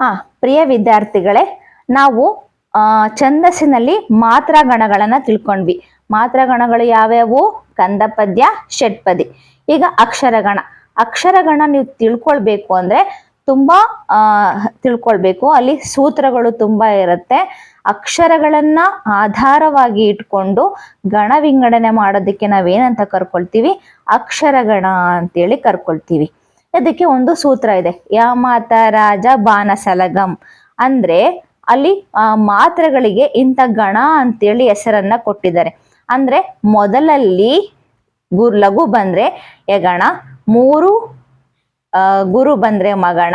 ಹಾ ಪ್ರಿಯ ವಿದ್ಯಾರ್ಥಿಗಳೇ, ನಾವು ಛಂದಸ್ಸಿನಲ್ಲಿ ಮಾತ್ರಾಗಣಗಳನ್ನ ತಿಳ್ಕೊಂಡ್ವಿ. ಮಾತ್ರಾಗಣಗಳು ಯಾವ್ಯಾವು? ಕಂದ ಪದ್ಯ ಷಟ್ಪದಿ. ಈಗ ಅಕ್ಷರಗಣ. ಅಕ್ಷರಗಣ ನೀವು ತಿಳ್ಕೊಳ್ಬೇಕು ಅಂದ್ರೆ ತುಂಬಾ ತಿಳ್ಕೊಳ್ಬೇಕು. ಅಲ್ಲಿ ಸೂತ್ರಗಳು ತುಂಬಾ ಇರುತ್ತೆ. ಅಕ್ಷರಗಳನ್ನ ಆಧಾರವಾಗಿ ಇಟ್ಕೊಂಡು ಗಣ ವಿಂಗಡಣೆ ಮಾಡೋದಕ್ಕೆ ನಾವೇನಂತ ಕರ್ಕೊಳ್ತೀವಿ? ಅಕ್ಷರಗಣ ಅಂತೇಳಿ ಕರ್ಕೊಳ್ತೀವಿ. ಅದಕ್ಕೆ ಒಂದು ಸೂತ್ರ ಇದೆ. ಯಮಾತ ರಾಜ ಬಾನಸಲಗಂ. ಅಂದ್ರೆ ಅಲ್ಲಿ ಮಾತ್ರೆಗಳಿಗೆ ಇಂಥ ಗಣ ಅಂತೇಳಿ ಹೆಸರನ್ನ ಕೊಟ್ಟಿದ್ದಾರೆ. ಅಂದ್ರೆ ಮೊದಲಲ್ಲಿ ಗುರು ಲಘು ಬಂದ್ರೆ ಯಗಣ, ಮೂರು ಗುರು ಬಂದ್ರೆ ಮಗಣ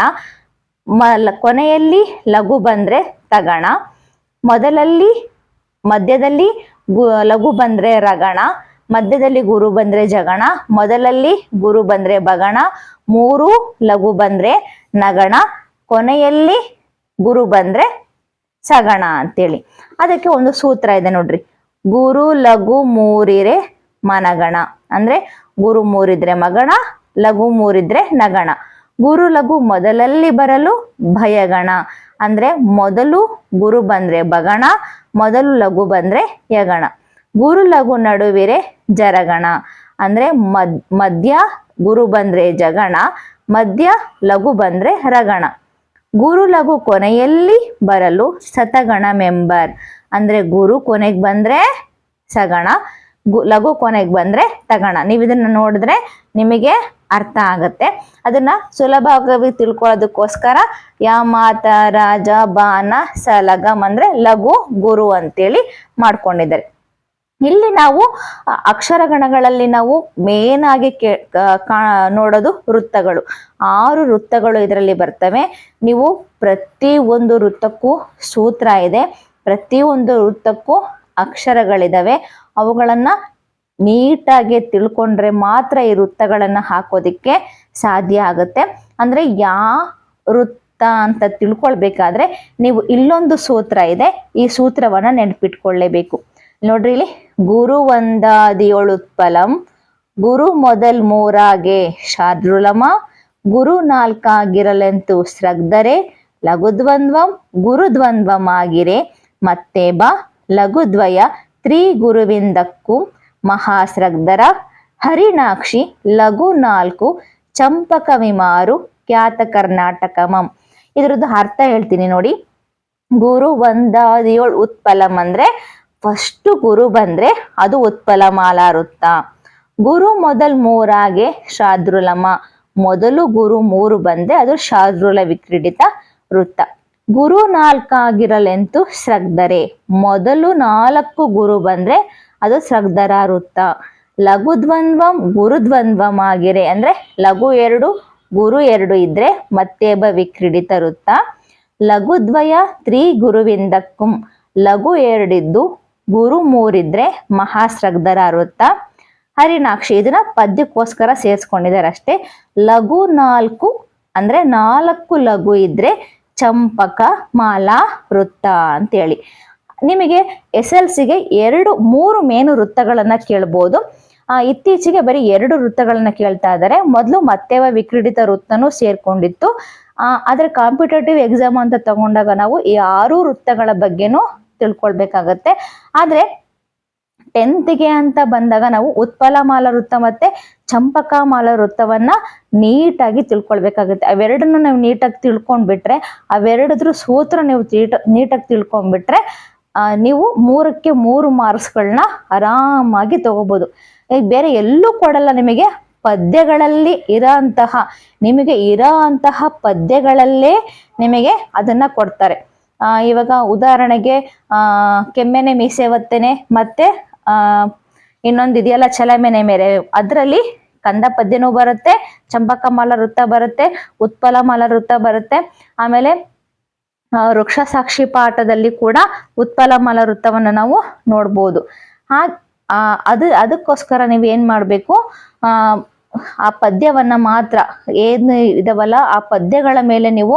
ಮ ಕೊನೆಯಲ್ಲಿ ಲಘು ಬಂದ್ರೆ ತಗಣ, ಮೊದಲಲ್ಲಿ, ಮಧ್ಯದಲ್ಲಿ ಗು, ಲಘು ಬಂದ್ರೆ ರಗಣ ಮಧ್ಯದಲ್ಲಿ ಗುರು ಬಂದ್ರೆ ಜಗಣ, ಮೊದಲಲ್ಲಿ ಗುರು ಬಂದ್ರೆ ಬಗಣ, ಮೂರು ಲಘು ಬಂದ್ರೆ ನಗಣ, ಕೊನೆಯಲ್ಲಿ ಗುರು ಬಂದ್ರೆ ಸಗಣ ಅಂತೇಳಿ. ಅದಕ್ಕೆ ಒಂದು ಸೂತ್ರ ಇದೆ ನೋಡ್ರಿ. ಗುರು, ಲಘು, ಮೂರಿರೆ ಮನಗಣ. ಅಂದ್ರೆ ಗುರು ಮೂರಿದ್ರೆ ಮಗಣ, ಲಘು ಮೂರಿದ್ರೆ ನಗಣ. ಗುರು, ಲಘು ಮೊದಲಲ್ಲಿ ಬರಲು ಭಯಗಣ. ಅಂದ್ರೆ ಮೊದಲು ಗುರು ಬಂದ್ರೆ ಬಗಣ, ಮೊದಲು ಲಘು ಬಂದ್ರೆ ಯಗಣ. ಗುರು ಲಘು ನಡುವಿರೆ ಜರಗಣ. ಅಂದ್ರೆ ಮದ್ ಮಧ್ಯ ಗುರು ಬಂದ್ರೆ ಜಗಣ ಮಧ್ಯ ಲಘು ಬಂದ್ರೆ ರಗಣ. ಗುರು ಲಘು ಕೊನೆಯಲ್ಲಿ ಬರಲು ಸತಗಣ ಮೆಂಬರ್ ಅಂದ್ರೆ ಗುರು ಕೊನೆಗೆ ಬಂದ್ರೆ ಸಗಣ ಲಘು ಕೊನೆಗೆ ಬಂದ್ರೆ ತಗಣ. ನೀವು ಇದನ್ನ ನೋಡಿದ್ರೆ ನಿಮಗೆ ಅರ್ಥ ಆಗತ್ತೆ. ಅದನ್ನ ಸುಲಭವಾಗಿ ತಿಳ್ಕೊಳ್ಳೋದಕ್ಕೋಸ್ಕರ ಯಾಮಾತ ರಾಜ ಬಾನ ಸಲಗಮ್ ಅಂದ್ರೆ ಲಘು ಗುರು ಅಂತೇಳಿ ಮಾಡ್ಕೊಂಡಿದ್ದಾರೆ. ಇಲ್ಲಿ ನಾವು ಅಕ್ಷರಗಣಗಳಲ್ಲಿ ನಾವು ಮೇನ್ ಆಗಿ ಕಾ- ನೋಡೋದು ವೃತ್ತಗಳು. ಆರು ವೃತ್ತಗಳು ಇದರಲ್ಲಿ ಬರ್ತವೆ. ನೀವು ಪ್ರತಿ ಒಂದು ವೃತ್ತಕ್ಕೂ ಸೂತ್ರ ಇದೆ. ಪ್ರತಿ ಒಂದು ವೃತ್ತಕ್ಕೂ ಅಕ್ಷರಗಳಿದಾವೆ. ಅವುಗಳನ್ನ ನೀಟಾಗಿ ತಿಳ್ಕೊಂಡ್ರೆ ಮಾತ್ರ ಈ ವೃತ್ತಗಳನ್ನ ಹಾಕೋದಿಕ್ಕೆ ಸಾಧ್ಯ ಆಗುತ್ತೆ. ಅಂದ್ರೆ ಯಾ ವೃತ್ತ ಅಂತ ತಿಳ್ಕೊಳ್ಬೇಕಾದ್ರೆ ನೀವು ಇಲ್ಲೊಂದು ಸೂತ್ರ ಇದೆ. ಈ ಸೂತ್ರವನ್ನ ನೆನ್ಪಿಟ್ಕೊಳ್ಳೇಬೇಕು ನೋಡ್ರಿ ಇಲ್ಲಿ ಗುರು ಒಂದಾದಿಯೊಳುತ್ಪಲಂ ಗುರು ಮೊದಲ್ ಮೂರಾಗೆ ಶಾರ್ದೃಲಮ ಗುರು ನಾಲ್ಕಾಗಿರಲೆಂತು ಸ್ರಗ್ಧರೆ. ಲಘುದ್ವಂದ್ವಂ ಗುರುದ್ವಂದ್ವಂ ಆಗಿರೆ ಮತ್ತೆ ಬ, ಲಘುದ್ವಯ ತ್ರೀ ಗುರುವಿಂದಕ್ಕೂ ಮಹಾಸ್ರಗ್ಧರ. ಹರಿಣಾಕ್ಷಿ, ಲಘು ನಾಲ್ಕು ಚಂಪಕ ವಿಮಾರು ಖ್ಯಾತ ಕರ್ನಾಟಕಮಂ. ಇದ್ರದ್ದು ಅರ್ಥ ಹೇಳ್ತೀನಿ ನೋಡಿ. ಗುರು ಒಂದಾದಿಯೋಳ್ ಉತ್ಪಲಂ ಅಂದ್ರೆ ಫಸ್ಟ್ ಗುರು ಬಂದ್ರೆ ಅದು ಉತ್ಪಲ ಮಾಲಾರುತ್ತ ಗುರು ಮೊದಲ್ ಮೂರಾಗೆ ಶಾದ್ರುಲಮ ಮೊದಲು ಗುರು ಮೂರು ಬಂದ್ರೆ ಅದು ಶಾದ್ರುಲ ವಿಕ್ರೀಡಿತ ವೃತ್ತ. ಗುರು ನಾಲ್ಕಾಗಿರಲೆಂತು ಶ್ರಗ್ಧರೆ ಮೊದಲು ನಾಲ್ಕು ಗುರು ಬಂದ್ರೆ ಅದು ಶ್ರಗ್ಧರ ವೃತ್ತ. ಲಘು ದ್ವಂದ್ವಂ ಗುರು ದ್ವಂದ್ವಂ ಆಗಿರೆ ಅಂದ್ರೆ ಲಘು ಎರಡು, ಗುರು ಎರಡು ಇದ್ರೆ ಮತ್ತೆ ಬ ವಿಕ್ರೀಡಿತ ವೃತ್ತ. ಲಘುದ್ವಯ ತ್ರಿ ಗುರುವಿಂದಕ್ಕುಂ ಲಘು ಎರಡಿದ್ದು ಗುರು ಮೂರಿದ್ರೆ ಮಹಾಸ್ರಗ್ಧರ ವೃತ್ತ. ಹರಿಣಾಕ್ಷಿ ಇದನ್ನ ಪದ್ಯಕ್ಕೋಸ್ಕರ ಸೇರಿಸ್ಕೊಂಡಿದ್ದಾರೆ ಅಷ್ಟೇ ಲಘು ನಾಲ್ಕು ಅಂದ್ರೆ ನಾಲ್ಕು ಲಘು ಇದ್ರೆ ಚಂಪಕ ಮಾಲಾ ವೃತ್ತ ಅಂತೇಳಿ. ನಿಮಗೆ ಎಸ್ ಎಲ್ ಸಿಗೆ ಎರಡು ಮೂರು ಮೇನು ವೃತ್ತಗಳನ್ನ ಕೇಳ್ಬೋದು. ಆ, ಇತ್ತೀಚೆಗೆ ಬರೀ ಎರಡು ವೃತ್ತಗಳನ್ನ ಕೇಳ್ತಾ ಇದ್ದಾರೆ ಮೊದಲು ಮತ್ತೆವ ವಿಕ್ರೀಡಿತ ವೃತ್ತನೂ ಸೇರ್ಕೊಂಡಿತ್ತು. ಆದ್ರೆ ಕಾಂಪಿಟೇಟಿವ್ ಎಕ್ಸಾಮ್ ಅಂತ ತಗೊಂಡಾಗ ನಾವು ಈ ಆರು ವೃತ್ತಗಳ ಬಗ್ಗೆನೂ ತಿಳ್ಕೊಳ್ಬೇಕಾಗತ್ತೆ. ಆದ್ರೆ ಟೆಂತ್ಗೆ ಅಂತ ಬಂದಾಗ ನಾವು ಉತ್ಪಲ ಮಾಲ ವೃತ್ತ ಮತ್ತೆ ಚಂಪಕ ಮಾಲ ವೃತ್ತವನ್ನ ನೀಟಾಗಿ ತಿಳ್ಕೊಳ್ಬೇಕಾಗುತ್ತೆ. ಅವೆರಡನ್ನ ನಾವು ನೀಟಾಗಿ ತಿಳ್ಕೊಂಡ್ಬಿಟ್ರೆ ಅವೆರಡದ್ರ ಸೂತ್ರ ನೀವು ನೀಟ- ನೀಟಾಗಿ ತಿಳ್ಕೊಂಡ್ಬಿಟ್ರೆ ಆ, ನೀವು ಮೂರಕ್ಕೆ ಮೂರು ಮಾರ್ಕ್ಸ್ಗಳನ್ನ ಆರಾಮಾಗಿ ತಗೋಬಹುದು ಈಗ ಬೇರೆ ಎಲ್ಲೂ ಕೊಡಲ್ಲ ನಿಮಗೆ ಪದ್ಯಗಳಲ್ಲಿ ಇರೋಂತಹ ನಿಮಗೆ ಇರೋ ಅಂತಹ ಪದ್ಯಗಳಲ್ಲೇ ನಿಮಗೆ ಅದನ್ನ ಕೊಡ್ತಾರೆ. ಇವಾಗ ಉದಾಹರಣೆಗೆ ಆ ಕೆಮ್ಮೆನೆ ಮೀಸೆ ಒತ್ತೆನೆ ಮತ್ತೆ ಆ ಇನ್ನೊಂದು ಇದೆಯಲ್ಲ ಚಲಮೆನೆ ಮೇರೆ. ಅದರಲ್ಲಿ ಕಂದ ಪದ್ಯನೂ ಬರುತ್ತೆ ಚಂಪಕ ಮಾಲ ವೃತ್ತ ಬರುತ್ತೆ ಉತ್ಪಲ ಮಾಲ ವೃತ್ತ ಬರುತ್ತೆ. ಆಮೇಲೆ ಆ, ವೃಕ್ಷ ಸಾಕ್ಷಿ ಪಾಠದಲ್ಲಿ ಕೂಡ ಉತ್ಪಲ ಮಾಲ ವೃತ್ತವನ್ನು ನಾವು ನೋಡ್ಬೋದು. ಹಾ ಆ, ಅದು ಅದಕ್ಕೋಸ್ಕರ ನೀವು ಏನ್ ಮಾಡ್ಬೇಕು ಆ ಪದ್ಯವನ್ನ ಮಾತ್ರ ಏನು ಇದಾವಲ್ಲ, ಆ ಪದ್ಯಗಳ ಮೇಲೆ ನೀವು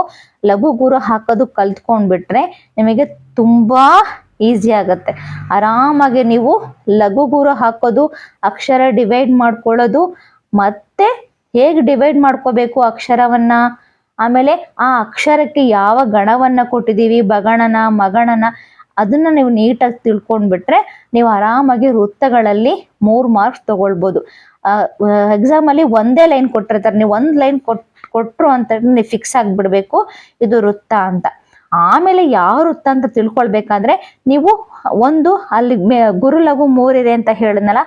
ಲಘು ಗುರು ಹಾಕೋದು ಕಲ್ತ್ಕೊಂಡ್ಬಿಟ್ರೆ ನಿಮಗೆ ತುಂಬಾ ಈಸಿ ಆಗತ್ತೆ. ಆರಾಮಾಗಿ ನೀವು ಲಘು ಗುರು ಹಾಕೋದು, ಅಕ್ಷರ ಡಿವೈಡ್ ಮಾಡ್ಕೊಳ್ಳೋದು, ಮತ್ತೆ ಹೇಗೆ ಡಿವೈಡ್ ಮಾಡ್ಕೋಬೇಕು ಅಕ್ಷರವನ್ನ? ಆಮೇಲೆ ಆ ಅಕ್ಷರಕ್ಕೆ ಯಾವ ಗಣವನ್ನ ಕೊಟ್ಟಿದ್ದೀವಿ, ಬಗಣನ, ಮಗಣನ ಅದನ್ನ ನೀವು ನೀಟಾಗಿ ತಿಳ್ಕೊಂಡ್ಬಿಟ್ರೆ ನೀವು ಆರಾಮಾಗಿ ವೃತ್ತಗಳಲ್ಲಿ ಮೂರು ಮಾರ್ಕ್ಸ್ ತಗೊಳ್ಬೋದು. ಎಕ್ಸಾಮ್ ಅಲ್ಲಿ ಒಂದೇ ಲೈನ್ ಕೊಟ್ಟಿರ್ತಾರೆ. ನೀವು ಒಂದ್ ಲೈನ್ ಕೊಟ್, ಕೊಟ್ರು ಅಂತ ನೀವು ಫಿಕ್ಸ್ ಆಗಿಬಿಡ್ಬೇಕು. ಇದು ವೃತ್ತ ಅಂತ. ಆಮೇಲೆ ಯಾವ ವೃತ್ತ ಅಂತ ತಿಳ್ಕೊಳ್ಬೇಕಾದ್ರೆ ನೀವು ಒಂದು ಅಲ್ಲಿ ಮೇ ಗುರು ಲಘು ಮೂರಿದೆ ಅಂತ ಹೇಳಿದ್ನಲ್ಲ,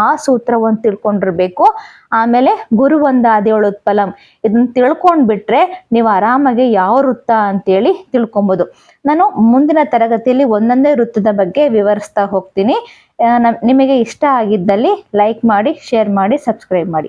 ಆ ಸೂತ್ರವನ್ನು ತಿಳ್ಕೊಂಡಿರ್ಬೇಕು. ಆಮೇಲೆ ಗುರು ಒಂದು ಆದಿಯೋಳು ಉತ್ಪಲಂ. ಇದನ್ನ ತಿಳ್ಕೊಂಡ್ಬಿಟ್ರೆ ನೀವು ಆರಾಮಾಗಿ ಯಾವ ವೃತ್ತ ಅಂತೇಳಿ ತಿಳ್ಕೊಬೋದು. ನಾನು ಮುಂದಿನ ತರಗತಿಯಲ್ಲಿ ಒಂದೊಂದೇ ವೃತ್ತದ ಬಗ್ಗೆ ವಿವರಿಸ್ತಾ ಹೋಗ್ತೀನಿ. ನಿಮಗೆ ಇಷ್ಟ ಆಗಿದ್ದಲ್ಲಿ ಲೈಕ್ ಮಾಡಿ, ಶೇರ್ ಮಾಡಿ, ಸಬ್ಸ್ಕ್ರೈಬ್ ಮಾಡಿ.